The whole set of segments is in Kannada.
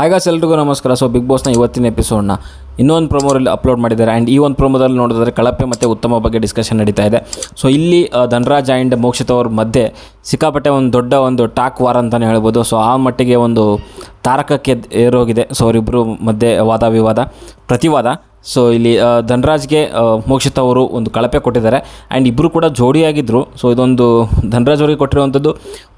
ಹಾಗಾಸ್ ಎಲ್ರಿಗೂ ನಮಸ್ಕಾರ. ಸೊ ಬಿಗ್ ಬಾಸ್ನ ಇವತ್ತಿನ ಎಪಿಸೋಡ್ನ ಇನ್ನೊಂದು ಪ್ರೊಮೋರಲ್ಲಿ ಅಪ್ಲೋಡ್ ಮಾಡಿದ್ದಾರೆ. ಆ್ಯಂಡ್ ಈ ಒಂದು ಪ್ರೊಮೋದಲ್ಲಿ ನೋಡಿದ್ರೆ ಕಳಪೆ ಮತ್ತು ಉತ್ತಮ ಬಗ್ಗೆ ಡಿಸ್ಕಷನ್ ನಡೀತಾ ಇದೆ. ಸೊ ಇಲ್ಲಿ ಧನರಾಜ್ ಆ್ಯಂಡ್ ಮೋಕ್ಷಿತ್ ಅವ್ರ ಮಧ್ಯೆ ಸಿಕ್ಕಾಪಟ್ಟೆ ಒಂದು ದೊಡ್ಡ ಒಂದು ಟಾಕ್ ವಾರ್ ಅಂತಲೇ ಹೇಳ್ಬೋದು. ಸೊ ಆ ಮಟ್ಟಿಗೆ ಒಂದು ತಾರಕಕ್ಕೆ ಏರೋಗಿದೆ. ಸೊ ಅವರಿಬ್ಬರು ಮಧ್ಯೆ ವಾದ, ವಿವಾದ, ಪ್ರತಿವಾದ. ಸೊ ಇಲ್ಲಿ ಧನ್ರಾಜ್ಗೆ ಮೋಕ್ಷಿತ್ ಅವರು ಒಂದು ಕಳಪೆ ಕೊಟ್ಟಿದ್ದಾರೆ. ಆ್ಯಂಡ್ ಇಬ್ಬರು ಕೂಡ ಜೋಡಿಯಾಗಿದ್ದರು ಸೊ ಇದೊಂದು ಧನರಾಜ್ ಅವರಿಗೆ ಕೊಟ್ಟಿರುವಂಥದ್ದು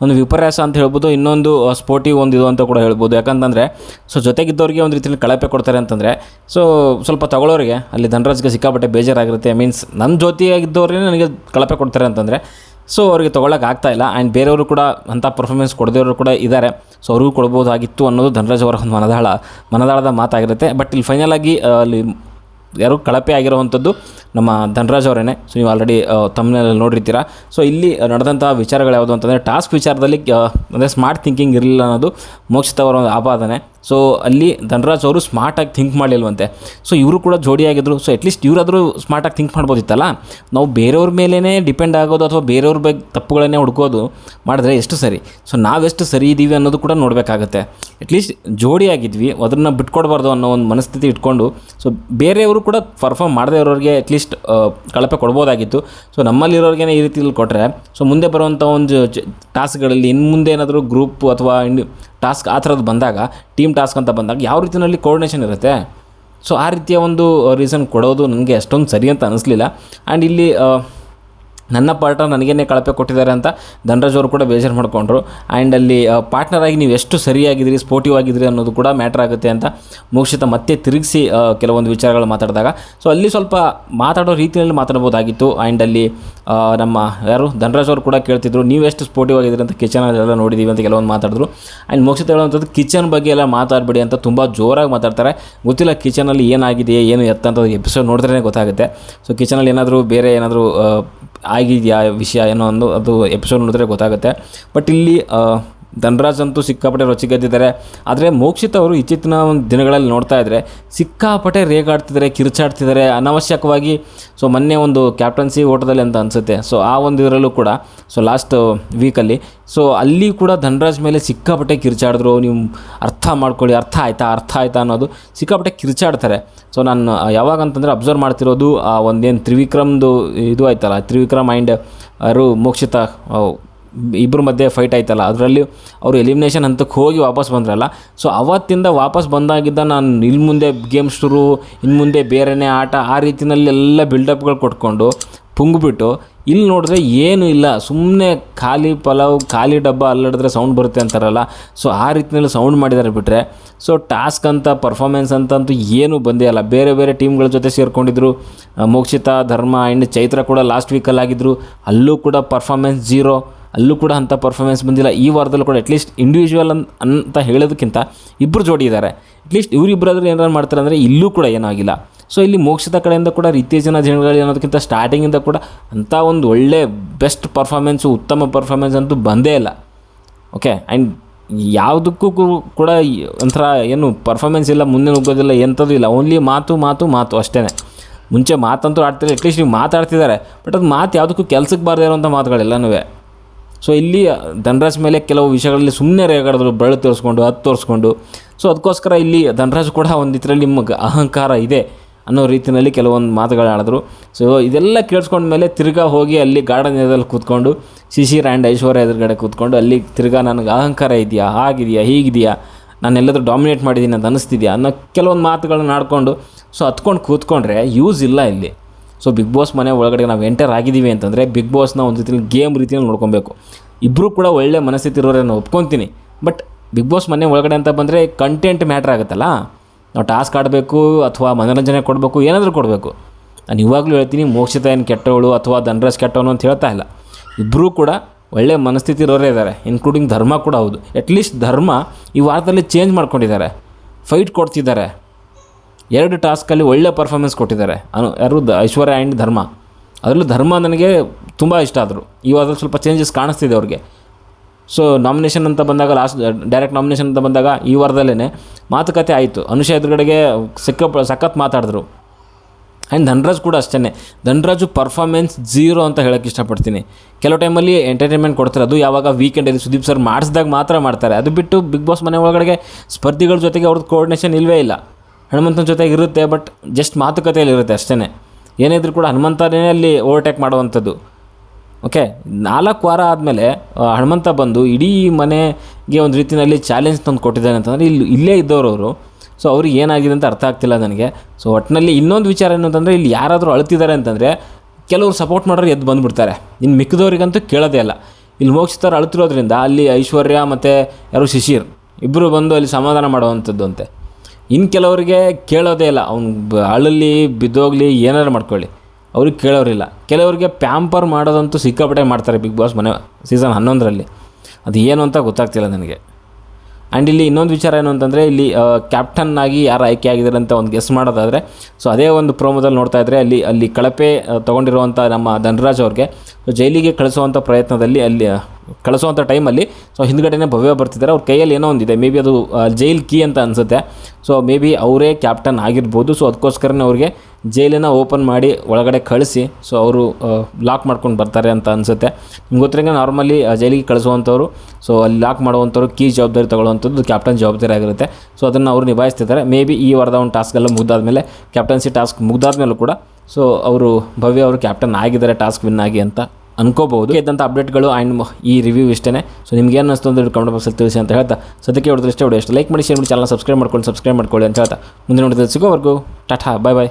ಒಂದು ವಿಪರ್ಯಾಸ ಅಂತ ಹೇಳ್ಬೋದು. ಇನ್ನೊಂದು ಸ್ಪೋರ್ಟಿವ್ ಒಂದು ಇದು ಅಂತ ಕೂಡ ಹೇಳ್ಬೋದು. ಯಾಕಂತಂದರೆ ಸೊ ಜೊತೆಗಿದ್ದವ್ರಿಗೆ ಒಂದು ರೀತಿಯಲ್ಲಿ ಕಳಪೆ ಕೊಡ್ತಾರೆ ಅಂತಂದರೆ ಸೊ ಸ್ವಲ್ಪ ತಗೊಳ್ಳೋರಿಗೆ ಅಲ್ಲಿ ಧನರಾಜ್ಗೆ ಸಿಕ್ಕಾಪಟ್ಟೆ ಬೇಜಾರಾಗಿರುತ್ತೆ. ಮೀನ್ಸ್ ನನ್ನ ಜೊತೆಯಾಗಿದ್ದವ್ರಿಗೆ ನನಗೆ ಕಳಪೆ ಕೊಡ್ತಾರೆ ಅಂತಂದರೆ ಸೊ ಅವರಿಗೆ ತೊಗೊಳಕ್ಕೆ ಇಲ್ಲ. ಆ್ಯಂಡ್ ಬೇರೆಯವರು ಕೂಡ ಅಂಥ ಪರ್ಫಾರ್ಮೆನ್ಸ್ ಕೊಡದೇವರು ಕೂಡ ಇದ್ದಾರೆ ಸೊ ಅವ್ರಿಗೂ ಕೊಡ್ಬೋದಾಗಿತ್ತು ಅನ್ನೋದು ಧನರಾಜ್ ಅವರ ಒಂದು ಮನದಾಳ, ಮನದಾಳದ ಮಾತಾಗಿರುತ್ತೆ. ಬಟ್ ಇಲ್ಲಿ ಫೈನಲ್ ಆಗಿ, ಅಲ್ಲಿ ಯಾರು ಕಳಪೆ ಆಗಿರುವಂಥದ್ದು ನಮ್ಮ ಧನರಾಜ್ ಅವರೇನೆ. ಸೊ ನೀವು ಆಲ್ರೆಡಿ ತಮ್ಮನಲ್ಲಿ ನೋಡಿರ್ತೀರಾ. ಸೊ ಇಲ್ಲಿ ನಡೆದಂಥ ವಿಚಾರಗಳು ಯಾವುದು ಅಂತಂದರೆ ಟಾಸ್ಕ್ ವಿಚಾರದಲ್ಲಿ ಅಂದರೆ ಸ್ಮಾರ್ಟ್ ಥಿಂಕಿಂಗ್ ಇರಲಿಲ್ಲ ಅನ್ನೋದು ಮೋಕ್ಷಿತವರ ಒಂದು ಆಪಾದನೆ. ಸೊ ಅಲ್ಲಿ ಧನರಾಜ್ ಅವರು ಸ್ಮಾರ್ಟಾಗಿ ಥಿಂಕ್ ಮಾಡಲಿಲ್ವಂತೆ. ಸೊ ಇವರು ಕೂಡ ಜೋಡಿಯಾಗಿದ್ದರು ಸೊ ಅಟ್ಲೀಸ್ಟ್ ಇವರಾದರೂ ಸ್ಮಾರ್ಟಾಗಿ ಥಿಂಕ್ ಮಾಡ್ಬೋದಿತ್ತಲ್ಲ? ನಾವು ಬೇರೆಯವ್ರ ಮೇಲೇ ಡಿಪೆಂಡ್ ಆಗೋದು ಅಥವಾ ಬೇರೆಯವ್ರ ಬಗ್ಗೆ ತಪ್ಪುಗಳನ್ನೇ ಹುಡ್ಕೋದು ಮಾಡಿದ್ರೆ ಎಷ್ಟು ಸರಿ? ಸೊ ನಾವೆಷ್ಟು ಸರಿ ಇದ್ದೀವಿ ಅನ್ನೋದು ಕೂಡ ನೋಡಬೇಕಾಗತ್ತೆ. ಅಟ್ಲೀಸ್ಟ್ ಜೋಡಿಯಾಗಿದ್ವಿ ಅದನ್ನು ಬಿಟ್ಕೊಡ್ಬಾರ್ದು ಅನ್ನೋ ಒಂದು ಮನಸ್ಥಿತಿ ಇಟ್ಕೊಂಡು. ಸೊ ಬೇರೆಯವರು ಕೂಡ ಪರ್ಫಾರ್ಮ್ ಮಾಡದೇ ಇರೋರಿಗೆ ಅಟ್ಲೀಸ್ಟ್ ಕಳಪೆ ಕೊಡ್ಬೋದಾಗಿತ್ತು. ಸೊ ನಮ್ಮಲ್ಲಿರೋರಿಗೆ ಈ ರೀತಿಯಲ್ಲಿ ಕೊಟ್ಟರೆ ಸೊ ಮುಂದೆ ಬರುವಂಥ ಒಂದು ಟಾಸ್ಕ್ಗಳಲ್ಲಿ ಇನ್ನು ಮುಂದೆ ಏನಾದರೂ ಗ್ರೂಪ್ ಅಥವಾ ಟಾಸ್ಕ್ ಆ ಥರದ್ದು ಬಂದಾಗ, ಟೀಮ್ ಟಾಸ್ಕ್ ಅಂತ ಬಂದಾಗ ಯಾವ ರೀತಿಯಲ್ಲಿ ಕೋರ್ಡಿನೇಷನ್ ಇರುತ್ತೆ? ಸೊ ಆ ರೀತಿಯ ಒಂದು ರೀಸನ್ ಕೊಡೋದು ನನಗೆ ಅಷ್ಟೊಂದು ಸರಿ ಅಂತ ಅನ್ನಿಸ್ಲಿಲ್ಲ ಆ್ಯಂಡ್ ಇಲ್ಲಿ ನನ್ನ ಪಾರ್ಟ್ನರ್ ನನಗೇನೆ ಕಳಪೆ ಕೊಟ್ಟಿದ್ದಾರೆ ಅಂತ ಧನರಾಜ್ ಅವರು ಕೂಡ ಬೇಜಾರು ಮಾಡಿಕೊಂಡ್ರು. ಆ್ಯಂಡ್ ಅಲ್ಲಿ ಪಾರ್ಟ್ನರ್ ಆಗಿ ನೀವು ಎಷ್ಟು ಸರಿಯಾಗಿದ್ದೀರಿ ಸ್ಪೋರ್ಟಿವ್ ಆಗಿದ್ದೀರಿ ಅನ್ನೋದು ಕೂಡ ಮ್ಯಾಟ್ರ್ ಆಗುತ್ತೆ ಅಂತ ಮೋಕ್ಷಿತ ಮತ್ತೆ ತಿರುಗಿಸಿ ಕೆಲವೊಂದು ವಿಚಾರಗಳು ಮಾತಾಡಿದಾಗ. ಸೊ ಅಲ್ಲಿ ಸ್ವಲ್ಪ ಮಾತಾಡೋ ರೀತಿಯಲ್ಲಿ ಮಾತಾಡ್ಬೋದಾಗಿತ್ತು ಆ್ಯಂಡ್ ಅಲ್ಲಿ ನಮ್ಮ ಯಾರು? ಧನರಾಜ್ ಅವರು ಕೂಡ ಕೇಳ್ತಿದ್ರು, ನೀವು ಎಷ್ಟು ಸ್ಪೋರ್ಟಿವ್ ಆಗಿದ್ದೀರಿ ಅಂತ ಕಿಚನ್ ಕಿಚನಲ್ಲೆಲ್ಲ ನೋಡಿದ್ದೀವಿ ಅಂತ ಕೆಲವೊಂದು ಮಾತಾಡಿದ್ರು. ಆ್ಯಂಡ್ ಮೋಕ್ಷಿತ ಹೇಳುವಂಥದ್ದು ಕಿಚನ್ ಬಗ್ಗೆ ಎಲ್ಲ ಮಾತಾಡಬೇಡಿ ಅಂತ ತುಂಬ ಜೋರಾಗಿ ಮಾತಾಡ್ತಾರೆ. ಗೊತ್ತಿಲ್ಲ ಕಿಚನಲ್ಲಿ ಏನಾಗಿದೆಯೇ ಏನು ಎತ್ತ ಅಂತ ಎಪಿಸೋಡ್ ನೋಡಿದ್ರೇ ಗೊತ್ತಾಗುತ್ತೆ ಸೊ ಕಿಚನಲ್ಲಿ ಏನಾದರೂ ಬೇರೆ ಏನಾದರೂ ಆಗಿದೆಯಾ ವಿಷಯ ಏನೋ ಒಂದು ಅದು ಎಪಿಸೋಡ್ ನೋಡಿದ್ರೆ ಗೊತ್ತಾಗುತ್ತೆ. ಬಟ್ ಇಲ್ಲಿ ಧನರಾಜ್ ಅಂತೂ ಸಿಕ್ಕಾಪಟ್ಟೆ ರೊಚ್ಚಿಗೆದ್ದಿದ್ದಾರೆ. ಆದರೆ ಮೋಕ್ಷಿತ್ ಅವರು ಇತ್ತೀಚಿನ ಒಂದು ದಿನಗಳಲ್ಲಿ ನೋಡ್ತಾ ಇದ್ದರೆ ಸಿಕ್ಕಾಪಟ್ಟೆ ರೇಗಾಡ್ತಿದ್ದಾರೆ, ಕಿರುಚಾಡ್ತಿದ್ದಾರೆ, ಅನಾವಶ್ಯಕವಾಗಿ ಸೊ ಮೊನ್ನೆ ಒಂದು ಕ್ಯಾಪ್ಟನ್ಸಿ ಓಟದಲ್ಲಿ ಅಂತ ಅನಿಸುತ್ತೆ. ಸೊ ಆ ಒಂದು ಇದರಲ್ಲೂ ಕೂಡ, ಸೊ ಲಾಸ್ಟ್ ವೀಕಲ್ಲಿ, ಸೊ ಅಲ್ಲಿ ಕೂಡ ಧನರಾಜ್ ಮೇಲೆ ಸಿಕ್ಕಾಪಟ್ಟೆ ಕಿರುಚಾಡಿದ್ರು. ನೀವು ಅರ್ಥ ಮಾಡ್ಕೊಳ್ಳಿ, ಅರ್ಥ ಆಯ್ತಾ ಅರ್ಥ ಆಯ್ತಾ ಅನ್ನೋದು ಸಿಕ್ಕಾಪಟ್ಟೆ ಕಿರುಚಾಡ್ತಾರೆ. ಸೊ ನಾನು ಯಾವಾಗ ಅಂತಂದರೆ ಅಬ್ಸರ್ವ್ ಮಾಡ್ತಿರೋದು ಆ ಒಂದೇನು ತ್ರಿವಿಕ್ರಮ್ದು ಇದು ಆಯ್ತಲ್ಲ, ತ್ರಿವಿಕ್ರಮ್ ಆ್ಯಂಡ್ ಯಾರು ಮೋಕ್ಷಿತ ಇಬ್ಬರ ಮಧ್ಯೆ ಫೈಟ್ ಆಯ್ತಲ್ಲ, ಅದರಲ್ಲಿ ಅವರು ಎಲಿಮಿನೇಷನ್ ಹಂತಕ್ಕೆ ಹೋಗಿ ವಾಪಸ್ ಬಂದ್ರಲ್ಲ. ಸೊ ಅವತ್ತಿಂದ ವಾಪಸ್ ಬಂದಾಗಿದ್ದ ನಾನು ಇಲ್ಲಿ ಮುಂದೆ ಗೇಮ್ ಶುರು ಇನ್ನು ಮುಂದೆ ಬೇರೆನೇ ಆಟ, ಆ ರೀತಿನಲ್ಲೆಲ್ಲ ಬಿಲ್ಡಪ್ಗಳು ಕೊಟ್ಕೊಂಡು ಪುಂಗ್ಬಿಟ್ಟು ಇಲ್ಲಿ ನೋಡಿದ್ರೆ ಏನೂ ಇಲ್ಲ. ಸುಮ್ಮನೆ ಖಾಲಿ ಪಲಾವ್, ಖಾಲಿ ಡಬ್ಬ ಅಲ್ಲಾಡಿದ್ರೆ ಸೌಂಡ್ ಬರುತ್ತೆ ಅಂತಾರಲ್ಲ. ಸೊ ಆ ರೀತಿಯಲ್ಲಿ ಸೌಂಡ್ ಮಾಡಿದ್ದಾರೆ ಬಿಟ್ಟರೆ ಸೊ ಟಾಸ್ಕ್ ಅಂತ ಪರ್ಫಾರ್ಮೆನ್ಸ್ ಅಂತಂತೂ ಏನೂ ಬಂದೇ ಅಲ್ಲ ಬೇರೆ ಬೇರೆ ಟೀಮ್ಗಳ ಜೊತೆ ಸೇರ್ಕೊಂಡಿದ್ರು. ಮೋಕ್ಷಿತಾ ಮೋಕ್ಷಿತ, ಧರ್ಮ ಆ್ಯಂಡ್ ಚೈತ್ರ ಕೂಡ ಲಾಸ್ಟ್ ವೀಕಲ್ಲಿ ಆಗಿದ್ರು ಅಲ್ಲೂ ಕೂಡ ಪರ್ಫಾರ್ಮೆನ್ಸ್ ಜೀರೋ ಅಲ್ಲೂ ಕೂಡ ಅಂಥ ಪರ್ಫಾರ್ಮೆನ್ಸ್ ಬಂದಿಲ್ಲ. ಈ ವಾರದಲ್ಲೂ ಕೂಡ ಅಟ್ಲೀಸ್ಟ್ ಇಂಡಿವಿಜುವಲ್ ಅಂತ ಅಂತ ಹೇಳೋದಕ್ಕಿಂತ ಇಬ್ಬರು ಜೋಡಿ ಇದ್ದಾರೆ ಅಟ್ಲೀಸ್ಟ್ ಇವರಿಬ್ಬರಾದ್ರೂ ಏನಾರು ಮಾಡ್ತಾರೆ ಅಂದರೆ ಇಲ್ಲೂ ಕೂಡ ಏನಾಗಿಲ್ಲ. ಸೊ ಇಲ್ಲಿ ಮೋಕ್ಷದ ಕಡೆಯಿಂದ ಕೂಡ ಇತ್ತೀಚಿನ ದಿನಗಳಲ್ಲಿ ಅನ್ನೋದಕ್ಕಿಂತ ಸ್ಟಾರ್ಟಿಂಗಿಂದ ಕೂಡ ಅಂಥ ಒಂದು ಒಳ್ಳೆ ಬೆಸ್ಟ್ ಪರ್ಫಾರ್ಮೆನ್ಸು ಉತ್ತಮ ಪರ್ಫಾರ್ಮೆನ್ಸ್ ಅಂತೂ ಬಂದೇ ಇಲ್ಲ. ಓಕೆ ಆ್ಯಂಡ್ ಯಾವುದಕ್ಕೂ ಕೂಡ ಒಂಥರ ಏನು ಪರ್ಫಾರ್ಮೆನ್ಸ್ ಇಲ್ಲ, ಮುಂದೆ ನುಗ್ಗೋದಿಲ್ಲ, ಎಂಥದ್ದು ಇಲ್ಲ. ಓನ್ಲಿ ಮಾತು ಮಾತು ಮಾತು ಅಷ್ಟೇ ಮುಂಚೆ ಮಾತಂತೂ ಆಡ್ತಾರೆ ಅಟ್ಲೀಸ್ಟ್ ನೀವು ಮಾತಾಡ್ತಿದ್ದಾರೆ. ಬಟ್ ಅದು ಮಾತು ಯಾವುದಕ್ಕೂ ಕೆಲಸಕ್ಕೆ ಬಾರದೇ ಇರೋಂಥ ಮಾತುಗಳೆಲ್ಲನೂ ಸೊ ಇಲ್ಲಿ ಧನರಾಜ್ ಮೇಲೆ ಕೆಲವು ವಿಷಯಗಳಲ್ಲಿ ಸುಮ್ಮನೆ ರೇಗಾಡಿದ್ರು ಬೆಳೆ ತೋರಿಸ್ಕೊಂಡು, ಹತ್ತು ತೋರಿಸ್ಕೊಂಡು. ಸೊ ಅದಕ್ಕೋಸ್ಕರ ಇಲ್ಲಿ ಧನರಾಜ್ ಕೂಡ ಒಂದು ಇದರಲ್ಲಿ ನಿಮಗೆ ಅಹಂಕಾರ ಇದೆ ಅನ್ನೋ ರೀತಿಯಲ್ಲಿ ಕೆಲವೊಂದು ಮಾತುಗಳು ಆಡಿದ್ರು. ಸೊ ಇದೆಲ್ಲ ಕೇಳಿಸ್ಕೊಂಡ್ಮೇಲೆ ತಿರ್ಗಾ ಹೋಗಿ ಅಲ್ಲಿ ಗಾರ್ಡನ್ ಏರಿಯಾದಲ್ಲಿ ಕೂತ್ಕೊಂಡು ಶಿಶಿರ್ ಆ್ಯಂಡ್ ಐಶ್ವರ್ಯ ಎದುರುಗಡೆ ಕೂತ್ಕೊಂಡು, ಅಲ್ಲಿ ತಿರ್ಗಾ ನನಗೆ ಅಹಂಕಾರ ಇದೆಯಾ, ಹಾಗಿದೆಯಾ, ಹೀಗಿದೆಯಾ ನಾನು ಎಲ್ಲಾದರೂ ಡಾಮಿನೇಟ್ ಮಾಡಿದ್ದೀನಿ ಅಂತ ಅನ್ನಿಸ್ತಿದೆಯಾ ಅನ್ನೋ ಕೆಲವೊಂದು ಮಾತುಗಳನ್ನ ಆಡ್ಕೊಂಡು ಸೊ ಹತ್ಕೊಂಡು ಕೂತ್ಕೊಂಡ್ರೆ ಯೂಸ್ ಇಲ್ಲ ಇಲ್ಲಿ. ಸೊ ಬಿಗ್ ಬಾಸ್ ಮನೆ ಒಳಗಡೆ ನಾವು ಎಂಟರ್ ಆಗಿದ್ದೀವಿ ಅಂತಂದರೆ ಬಿಗ್ ಬಾಸ್ನ ಒಂದು ರೀತಿಯಲ್ಲಿ ಗೇಮ್ ರೀತಿಯಲ್ಲಿ ನೋಡ್ಕೊಬೇಕು. ಇಬ್ಬರೂ ಕೂಡ ಒಳ್ಳೆ ಮನಸ್ಥಿತಿ ಇರೋರನ್ನು ಒಪ್ಕೊತೀನಿ. ಬಟ್ ಬಿಗ್ ಬಾಸ್ ಮನೆ ಒಳಗಡೆ ಅಂತ ಬಂದರೆ ಕಂಟೆಂಟ್ ಮ್ಯಾಟ್ರ್ ಆಗುತ್ತಲ್ಲ? ನಾವು ಟಾಸ್ಕ್ ಆಡಬೇಕು ಅಥವಾ ಮನೋರಂಜನೆ ಕೊಡಬೇಕು, ಏನಾದರೂ ಕೊಡಬೇಕು. ನಾನು ಇವಾಗಲೂ ಹೇಳ್ತೀನಿ, ಮೋಕ್ಷಿತ ಏನು ಕೆಟ್ಟವಳು ಅಥವಾ ಧನರಾಜ್ ಕೆಟ್ಟವನು ಅಂತ ಹೇಳ್ತಾ ಇಲ್ಲ. ಇಬ್ಬರೂ ಕೂಡ ಒಳ್ಳೆ ಮನಸ್ಥಿತಿ ಇರೋರೇ ಇದ್ದಾರೆ ಇನ್ಕ್ಲೂಡಿಂಗ್ ಧರ್ಮ ಕೂಡ ಹೌದು. ಅಟ್ಲೀಸ್ಟ್ ಧರ್ಮ ಈ ವಾರದಲ್ಲಿ ಚೇಂಜ್ ಮಾಡ್ಕೊಂಡಿದ್ದಾರೆ. ಫೈಟ್ ಕೊಡ್ತಿದ್ದಾರೆ. ಎರಡು ಟಾಸ್ಕಲ್ಲಿ ಒಳ್ಳೆ ಪರ್ಫಾರ್ಮೆನ್ಸ್ ಕೊಟ್ಟಿದ್ದಾರೆ. ಅನು, ಯಾರು ಐಶ್ವರ್ಯ ಆ್ಯಂಡ್ ಧರ್ಮ. ಅದರಲ್ಲೂ ಧರ್ಮ ನನಗೆ ತುಂಬ ಇಷ್ಟ ಆದರು. ಇವಾಗ ಸ್ವಲ್ಪ ಚೇಂಜಸ್ ಕಾಣಿಸ್ತಿದೆ ಅವ್ರಿಗೆ. ಸೊ ನಾಮಿನೇಷನ್ ಅಂತ ಬಂದಾಗ ಲಾಸ್ಟ್ ಡೈರೆಕ್ಟ್ ನಾಮಿನೇಷನ್ ಅಂತ ಬಂದಾಗ ಈ ವಾರದಲ್ಲೇ ಮಾತುಕತೆ ಆಯಿತು. ಅನುಷಾ ಎದುರುಗಡೆಗೆ ಸಿಕ್ಕ, ಸಖತ್ ಮಾತಾಡಿದ್ರು. ಆ್ಯಂಡ್ ಧನ್ರಾಜ್ ಕೂಡ ಅಷ್ಟೇ ಧನ್ರಾಜು ಪರ್ಫಾರ್ಮೆನ್ಸ್ ಜೀರೋ ಅಂತ ಹೇಳೋಕ್ಕೆ ಇಷ್ಟಪಡ್ತೀನಿ. ಕೆಲವು ಟೈಮಲ್ಲಿ ಎಂಟರ್ಟೈನ್ಮೆಂಟ್ ಕೊಡ್ತಾರೆ. ಅದು ಯಾವಾಗ ವೀಕೆಂಡಲ್ಲಿ ಸುದೀಪ್ ಸರ್ ಮಾಡಿಸಿದಾಗ ಮಾತ್ರ ಮಾಡ್ತಾರೆ. ಅದು ಬಿಟ್ಟು ಬಿಗ್ ಬಾಸ್ ಮನೆ ಒಳಗಡೆಗೆ ಸ್ಪರ್ಧಿಗಳ ಜೊತೆಗೆ ಅವ್ರದ್ದು ಕೋರ್ಡಿನೇಷನ್ ಇಲ್ಲವೇ ಇಲ್ಲ. ಹನುಮಂತನ ಜೊತೆಗೆ ಇರುತ್ತೆ ಬಟ್ ಜಸ್ಟ್ ಮಾತುಕತೆಯಲ್ಲಿ ಇರುತ್ತೆ ಅಷ್ಟೇ ಏನಿದ್ರು ಕೂಡ ಹನುಮಂತನೇ ಅಲ್ಲಿ ಓವರ್ಟೇಕ್ ಮಾಡುವಂಥದ್ದು. ಓಕೆ ನಾಲ್ಕು ವಾರ ಆದಮೇಲೆ ಹನುಮಂತ ಬಂದು ಇಡೀ ಮನೆಗೆ ಒಂದು ರೀತಿಯಲ್ಲಿ ಚಾಲೆಂಜ್ ತಂದು ಕೊಟ್ಟಿದ್ದಾನೆ ಅಂತಂದರೆ ಇಲ್ಲಿ, ಇಲ್ಲೇ ಇದ್ದವರು ಸೊ ಅವ್ರಿಗೆ ಏನಾಗಿದೆ ಅಂತ ಅರ್ಥ ಆಗ್ತಿಲ್ಲ ನನಗೆ. ಸೊ ಒಟ್ಟಿನಲ್ಲಿ ಇನ್ನೊಂದು ವಿಚಾರ ಏನು ಅಂತಂದರೆ, ಇಲ್ಲಿ ಯಾರಾದರೂ ಅಳ್ತಿದ್ದಾರೆ ಅಂತಂದರೆ, ಕೆಲವರು ಸಪೋರ್ಟ್ ಮಾಡೋರು ಎದ್ದು ಬಂದುಬಿಡ್ತಾರೆ. ಇನ್ನು ಮಿಕ್ಕಿದವರಿಗಂತೂ ಕೇಳೋದೇ ಇಲ್ಲ. ಇಲ್ಲಿ ಮೋಕ್ಷಿತರು ಅಳ್ತಿರೋದ್ರಿಂದ ಅಲ್ಲಿ ಐಶ್ವರ್ಯ ಮತ್ತು ಯಾರು ಶಿಶಿರ್ ಇಬ್ಬರು ಬಂದು ಅಲ್ಲಿ ಸಮಾಧಾನ ಮಾಡುವಂಥದ್ದು ಅಂತೆ. ಇನ್ನು ಕೆಲವರಿಗೆ ಕೇಳೋದೇ ಇಲ್ಲ. ಅವ್ನು ಅಳಲಿ, ಬಿದ್ದೋಗಲಿ ಏನಾರು ಮಾಡ್ಕೊಳ್ಳಿ. ಅವ್ರಿಗೆ ಕೇಳೋರಿಲ್ಲ. ಕೆಲವರಿಗೆ ಪ್ಯಾಂಪರ್ ಮಾಡೋದಂತೂ ಸಿಕ್ಕಾಪಟ್ಟೆ ಮಾಡ್ತಾರೆ ಬಿಗ್ ಬಾಸ್ ಮನೆ, ಸೀಸನ್ ಹನ್ನೊಂದರಲ್ಲಿ. ಅದು ಏನು ಅಂತ ಗೊತ್ತಾಗ್ತಿಲ್ಲ ನನಗೆ. ಆ್ಯಂಡ್ ಇಲ್ಲಿ ಇನ್ನೊಂದು ವಿಚಾರ ಏನು ಅಂತಂದರೆ ಇಲ್ಲಿ ಕ್ಯಾಪ್ಟನ್ ಆಗಿ ಯಾರು ಆಯ್ಕೆ ಆಗಿದ್ದಾರೆ ಅಂತ ಒಂದು ಗೆಸ್ ಮಾಡೋದಾದರೆ ಸೊ ಅದೇ ಒಂದು ಪ್ರೋಮೋದಲ್ಲಿ ನೋಡ್ತಾ ಇದ್ದರೆ ಅಲ್ಲಿ ಅಲ್ಲಿ ಕಳಪೆ ತೊಗೊಂಡಿರುವಂಥ ನಮ್ಮ ಧನರಾಜ್ ಅವ್ರಿಗೆ ಜೈಲಿಗೆ ಕಳಿಸುವಂಥ ಪ್ರಯತ್ನದಲ್ಲಿ ಅಲ್ಲಿ ಕಳಿಸುವಂಥ ಟೈಮಲ್ಲಿ ಸೊ ಹಿಂದ್ಗಡೆನೇ ಭವ್ಯ ಬರ್ತಿದ್ದಾರೆ. ಅವ್ರ ಕೈಯಲ್ಲಿ ಏನೋ ಒಂದಿದೆ. ಮೇ ಬಿ ಅದು ಜೈಲ್ ಕೀ ಅಂತ ಅನಿಸುತ್ತೆ. ಸೊ ಮೇ ಬಿ ಅವರೇ ಕ್ಯಾಪ್ಟನ್ ಆಗಿರ್ಬೋದು. ಸೊ ಅದಕ್ಕೋಸ್ಕರನೇ ಅವ್ರಿಗೆ ಜೈಲನ್ನು ಓಪನ್ ಮಾಡಿ ಒಳಗಡೆ ಕಳಿಸಿ ಸೊ ಅವರು ಲಾಕ್ ಮಾಡ್ಕೊಂಡು ಬರ್ತಾರೆ ಅಂತ ಅನಿಸುತ್ತೆ. ನಿಮ್ಗೆ ಗೊತ್ತಿರಂಗೆ ನಾರ್ಮಲಿ ಜೈಲಿಗೆ ಕಳಿಸುವಂಥವ್ರು ಸೊ ಅಲ್ಲಿ ಲಾಕ್ ಮಾಡುವಂಥವ್ರು ಕೀ ಜವಾಬ್ದಾರಿ ತಗೊಳ್ಳುವಂಥದ್ದು ಕ್ಯಾಪ್ಟನ್ ಜವಾಬ್ದಾರಿ ಆಗಿರುತ್ತೆ. ಸೊ ಅದನ್ನು ಅವರು ನಿಭಾಯಿಸ್ತಿದ್ದಾರೆ ಮೇ ಬಿ ಈ ವಾರದ ಒಂದು ಟಾಸ್ಕೆಲ್ಲ ಮುಗ್ದಾದ್ಮೇಲೆ ಕ್ಯಾಪ್ಟನ್ಸಿ ಟಾಸ್ಕ್ ಮುಗ್ದಾದ್ಮೇಲೂ ಕೂಡ ಸೊ ಅವರು ಭವ್ಯ ಅವರು ಕ್ಯಾಪ್ಟನ್ ಆಗಿದ್ದಾರೆ ಟಾಸ್ಕ್ ವಿನ್ ಆಗಿ ಅಂತ ಅನ್ಕೋಬಹುದು. ಇದ್ದಂಥ ಅಪ್ಡೇಟ್ಗಳು ಆ್ಯಂಡ್ ಈ ರಿವ್ಯೂ ಇಷ್ಟೇ ಸೊ ನಿಮ್ಗೆ ಏನು ಅನಿಸ್ತು ಅಂದ್ರೆ ಕಮೆಂಟ್ ಬಾಕ್ಸಲ್ಲಿ ತಿಳಿಸಿ ಅಂತ ಹೇಳ್ತಾ, ಸದ್ಯಕ್ಕೆ ಹೊಡೆದ್ರೆ ಇಷ್ಟ ಎಷ್ಟು ಲೈಕ್ ಮಾಡಿ ಶೇರ್ ಮಾಡಿ ಚಾನಲ್ ಸಬ್ಸ್ಕ್ರೈಬ್ ಮಾಡ್ಕೊಂಡು ಸಬ್ಸ್ಕ್ರೈಬ್ ಮಾಡ್ಕೊಳ್ಳಿ ಅಂತ ಹೇಳ್ತಾ ಮುಂದೆ ನೋಡಿದ್ರೆ ಸಿಗೋವರೆಗೂ, ಟಾಟಾ ಬಾಯ್ ಬಾಯ್